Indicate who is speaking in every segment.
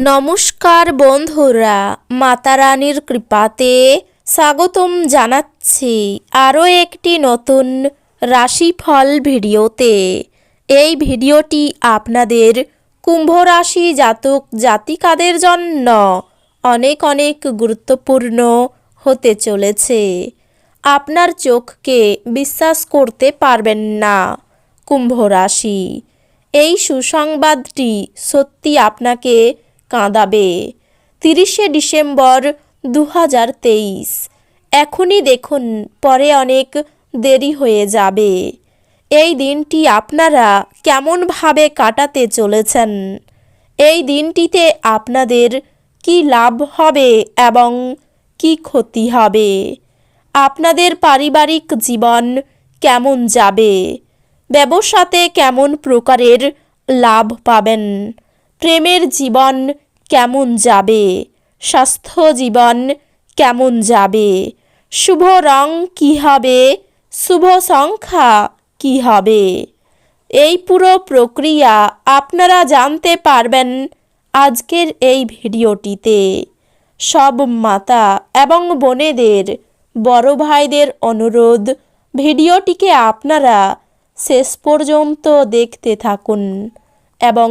Speaker 1: নমস্কার বন্ধুরা মাতা রানীর কৃপাতে স্বাগতম জানাচ্ছি আরও একটি নতুন রাশিফল ভিডিওতে। এই ভিডিওটি আপনাদের কুম্ভ রাশি জাতক জাতিকাদের জন্য অনেক অনেক গুরুত্বপূর্ণ হতে চলেছে। আপনার চোখকে বিশ্বাস করতে পারবেন না কুম্ভ রাশি এই সুসংবাদটি সত্যি আপনাকে কাঁদাবে। তিরিশে ডিসেম্বর দু হাজার তেইশ। এখনই দেখুন, পরে অনেক দেরি হয়ে যাবে। এই দিনটি আপনারা কেমনভাবে কাটাতে চলেছেন? এই দিনটিতে আপনাদের কি লাভ হবে এবং কি ক্ষতি হবে? আপনাদের পারিবারিক জীবন কেমন যাবে? ব্যবসাতে কেমন প্রকারের লাভ পাবেন? প্রেমের জীবন কেমন যাবে? স্বাস্থ্য জীবন কেমন যাবে? শুভ রং কী হবে? শুভ সংখ্যা কী হবে? এই পুরো প্রক্রিয়া আপনারা জানতে পারবেন আজকের এই ভিডিওটিতে। সব মাতা এবং বোনেদের, বড় ভাইদের অনুরোধ, ভিডিওটিকে আপনারা শেষ পর্যন্ত দেখতে থাকুন এবং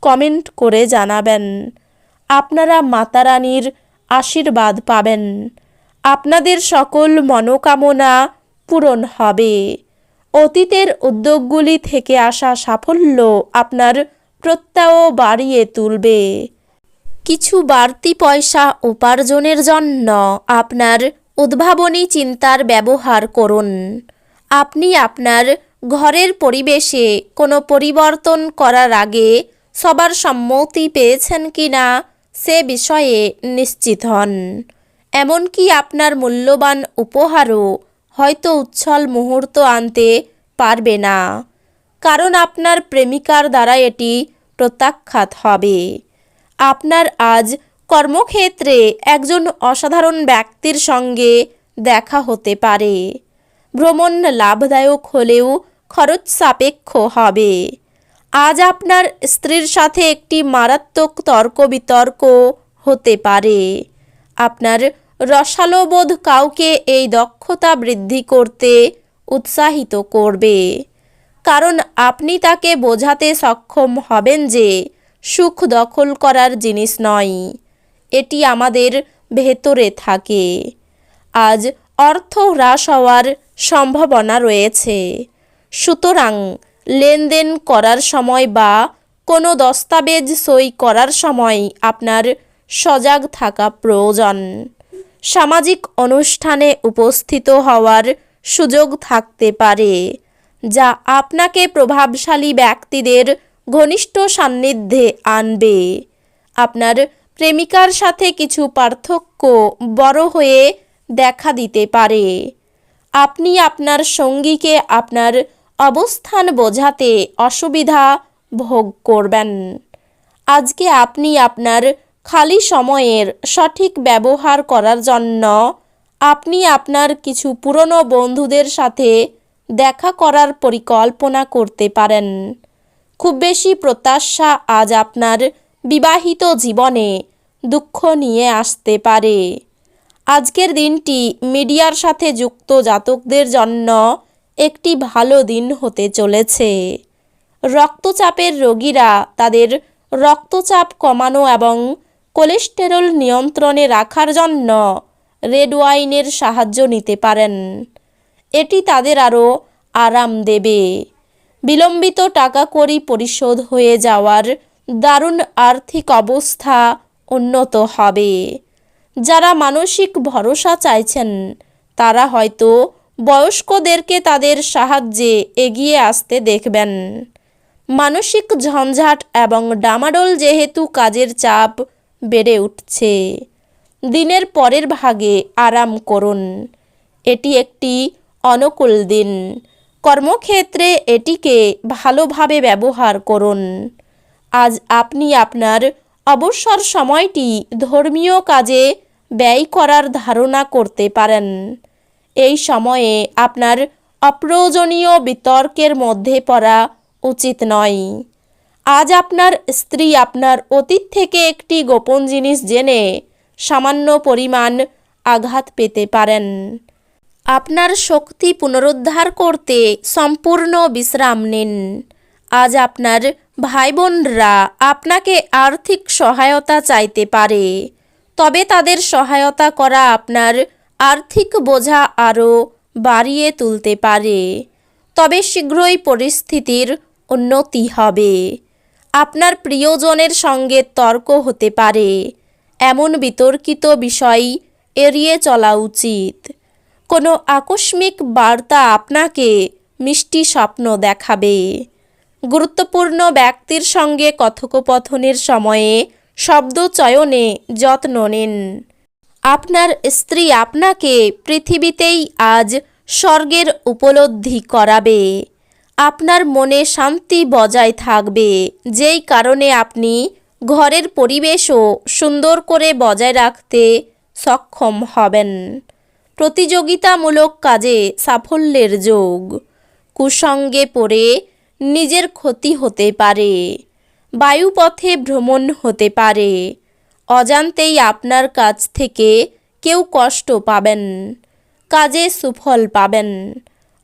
Speaker 1: কমেন্ট করে জানাবেন। আপনারা মাতারানীর আশীর্বাদ পাবেন। আপনাদের সকল মনোকামনা পূরণ হবে। অতীতের উদ্যোগগুলি থেকে আসা সাফল্য আপনার প্রত্যয় বাড়িয়ে তুলবে। কিছু বাড়তি পয়সা উপার্জনের জন্য আপনার উদ্ভাবনী চিন্তার ব্যবহার করুন। আপনি আপনার ঘরের পরিবেশে কোনো পরিবর্তন করার আগে সবার সম্মতি পেয়েছেন কি না সে বিষয়ে নিশ্চিত হন। এমনকি আপনার মূল্যবান উপহারও হয়তো উচ্ছল মুহূর্ত আনতে পারবে না। কারণ আপনার প্রেমিকার দ্বারা এটি প্রত্যাখ্যাত হবে। আপনার আজ কর্মক্ষেত্রে একজন অসাধারণ ব্যক্তির সঙ্গে দেখা হতে পারে। ভ্রমণ লাভদায়ক হলেও খরচ সাপেক্ষ হবে। আজ আপনার স্ত্রীর সাথে একটি মারাত্মক তর্ক বিতর্ক হতে পারে। আপনার রসালোবোধ কাউকে এই দক্ষতা বৃদ্ধি করতে উৎসাহিত করবে। কারণ আপনি তাকে বোঝাতে সক্ষম হবেন যে সুখ দখল করার জিনিস নয়, এটি আমাদের ভেতরে থাকে। আজ অর্থ হ্রাস হওয়ার সম্ভাবনা রয়েছে। সুতরাং লেনদেন করার সময় বা কোনো দস্তাবেজ সই করার সময় আপনার সজাগ থাকা প্রয়োজন। সামাজিক অনুষ্ঠানে উপস্থিত হওয়ার সুযোগ থাকতে পারে, যা আপনাকে প্রভাবশালী ব্যক্তিদের ঘনিষ্ঠ সান্নিধ্যে আনবে। আপনার প্রেমিকার সাথে কিছু পার্থক্য বড় হয়ে দেখা দিতে পারে। আপনি আপনার সঙ্গীকে আপনার অবস্থান বোঝাতে অসুবিধা ভোগ করবেন। আজকে আপনি আপনার খালি সময়ের সঠিক ব্যবহার করার জন্য আপনি আপনার কিছু পুরনো বন্ধুদের সাথে দেখা করার পরিকল্পনা করতে পারেন। খুব বেশি প্রত্যাশা আজ আপনার বিবাহিত জীবনে দুঃখ নিয়ে আসতে পারে। আজকের দিনটি মিডিয়ার সাথে যুক্ত জাতকদের জন্য একটি ভালো দিন হতে চলেছে। রক্তচাপের রোগীরা তাদের রক্তচাপ কমানো এবং কোলেস্টেরল নিয়ন্ত্রণে রাখার জন্য রেড ওয়াইনের সাহায্য নিতে পারেন। এটি তাদের আরও আরাম দেবে। বিলম্বিত টাকা কড়ি পরিশোধ হয়ে যাওয়ার দারুণ আর্থিক অবস্থা উন্নত হবে। যারা মানসিক ভরসা চাইছেন, তারা হয়তো বয়স্কদেরকে তাদের সাহায্যে এগিয়ে আসতে দেখবেন। মানসিক ঝঞ্ঝাট এবং ডামাডোল যেহেতু কাজের চাপ বেড়ে উঠছে, দিনের পরের ভাগে আরাম করুন। এটি একটি অনুকূল দিন। কর্মক্ষেত্রে এটিকে ভালোভাবে ব্যবহার করুন। আজ আপনি আপনার অবসর সময়টি ধর্মীয় কাজে ব্যয় করার ধারণা করতে পারেন। এই সময়ে আপনার অপ্রয়োজনীয় বিতর্কের মধ্যে পড়া উচিত নয়। আজ আপনার স্ত্রী আপনার অতীত থেকে একটি গোপন জিনিস জেনে সামান্য পরিমাণ আঘাত পেতে পারেন। আপনার শক্তি পুনরুদ্ধার করতে সম্পূর্ণ বিশ্রাম নিন। আজ আপনার ভাই বোনরা আপনাকে আর্থিক সহায়তা চাইতে পারে, তবে তাদের সহায়তা করা আপনার আর্থিক বোঝা আরও বাড়িয়ে তুলতে পারে, তবে শীঘ্রই পরিস্থিতির উন্নতি হবে। আপনার প্রিয়জনের সঙ্গে তর্ক হতে পারে, এমন বিতর্কিত বিষয় এড়িয়ে চলা উচিত। কোনো আকস্মিক বার্তা আপনাকে মিষ্টি স্বপ্ন দেখাবে। গুরুত্বপূর্ণ ব্যক্তির সঙ্গে কথোপকথনের সময়ে শব্দ চয়নে যত্ন নিন। আপনার স্ত্রী আপনাকে পৃথিবীতেই আজ স্বর্গের উপলব্ধি করাবে। আপনার মনে শান্তি বজায় থাকবে। যেই কারণে আপনি ঘরের পরিবেশও সুন্দর করে বজায় রাখতে সক্ষম হবেন। প্রতিযোগিতামূলক কাজে সাফল্যের যোগ। কুসঙ্গে পড়ে নিজের ক্ষতি হতে পারে। বায়ুপথে ভ্রমণ হতে পারে। অজান্তেই আপনার কাছ থেকে কেউ কষ্ট পাবেন, কাজে সুফল পাবেন।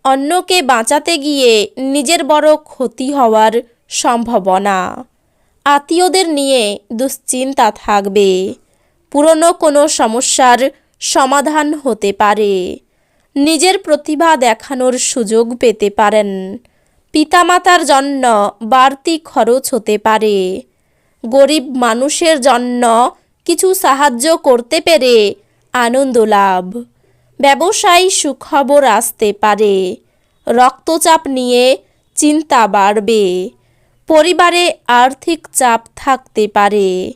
Speaker 1: অন্যকে বাঁচাতে গিয়ে নিজের বড় ক্ষতি হওয়ার সম্ভাবনা। আত্মীয়দের নিয়ে দুশ্চিন্তা থাকবে। পুরনো কোনো সমস্যার সমাধান হতে পারে। নিজের প্রতিভা দেখানোর সুযোগ পেতে পারেন। পিতামাতার জন্য বাড়তি খরচ হতে পারে। গরিব মানুষের জন্য কিছু সাহায্য করতে পেরে আনন্দ লাভ। ব্যবসায়ী সুখবর আসতে পারে। রক্তচাপ নিয়ে চিন্তা বাড়বে। পরিবারে আর্থিক চাপ থাকতে পারে।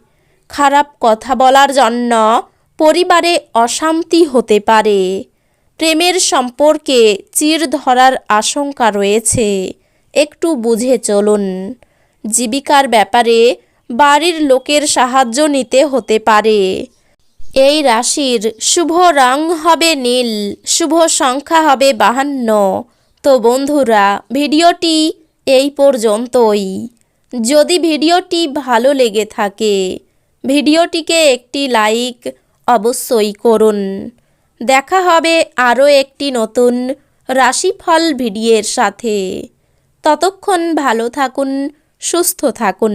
Speaker 1: খারাপ কথা বলার জন্য পরিবারে অশান্তি হতে পারে। প্রেমের সম্পর্কে চির ধরার আশঙ্কা রয়েছে। একটু বুঝে চলুন। জীবিকার ব্যাপারে বাড়ির লোকের সাহায্য নিতে হতে পারে। এই রাশির শুভ রং হবে নীল, শুভ সংখ্যা হবে বাহান্ন। তো বন্ধুরা, ভিডিওটি এই পর্যন্তই। যদি ভিডিওটি ভালো লেগে থাকে, ভিডিওটিকে একটি লাইক অবশ্যই করুন। দেখা হবে আরও একটি নতুন রাশিফল ভিডিওর সাথে। ততক্ষণ ভালো থাকুন, সুস্থ থাকুন।